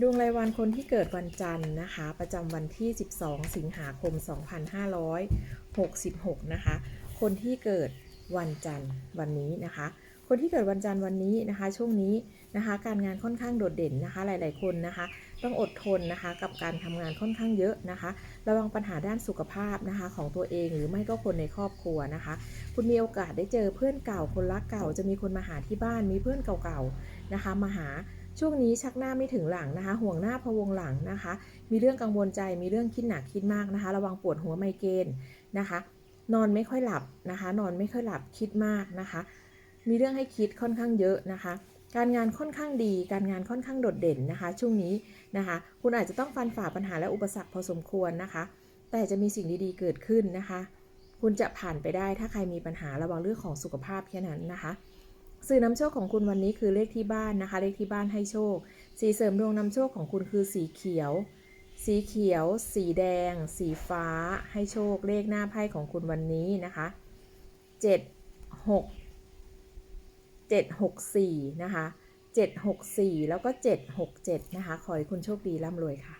ดวงรายวันคนที่เกิดวันจันทร์นะคะ ประจำวันที่ 12 สิงหาคม 2566 นะคะ คนที่เกิดวันจันทร์วันนี้นะคะ คนที่เกิดวันจันทร์วันนี้นะคะ ช่วงนี้นะคะ การงานค่อนข้างโดดเด่นนะคะ หลาย ๆ คนนะคะ ต้องอดทนนะคะ กับการทำงานค่อนข้างเยอะนะคะ ระวังปัญหาด้านสุขภาพนะคะ ของตัวเองหรือไม่ก็คนในครอบครัวนะคะ คุณมีโอกาสได้เจอเพื่อนเก่าคนรักเก่า จะมีคนมาหาที่บ้านมีเพื่อนเก่า ๆ นะคะ มาหาช่วงนี้ชักหน้าไม่ถึงหลังนะคะ ห่วงหน้าพะวงหลังนะคะ มีเรื่องกังวลใจมีเรื่องคิดหนักคิดมากนะคะ ระวังปวดหัวไมเกรนนะคะ นอนไม่ค่อยหลับนะคะ นอนไม่ค่อยหลับคิดมากนะคะ มีเรื่องให้คิดค่อนข้างเยอะนะคะ การงานค่อนข้างดี การงานค่อนข้างโดดเด่นนะคะ ช่วงนี้นะคะ คุณอาจจะต้องฟันฝ่าปัญหาและอุปสรรคพอสมควรนะคะ แต่จะมีสิ่งดีๆเกิดขึ้นนะคะ คุณจะผ่านไปได้ถ้าใครมีปัญหาระวังเรื่องของสุขภาพแค่นั้นนะคะ สื่อนำโชคของคุณวันนี้คือเลขที่บ้านนะคะ เลขที่บ้านให้โชค สีเสริมดวงนำโชคของคุณคือสีเขียวสีเขียว สีแดง สีฟ้า ให้โชคเลขหน้าไพ่ของคุณวันนี้นะคะเจ็ ดหกเจ็ดหกสี่นะคะเจ็ดหกสี่แล้วก็เจ็ดหกเจ็ดนะคะ ขอให้คุณโชคดีร่ำรวยค่ะ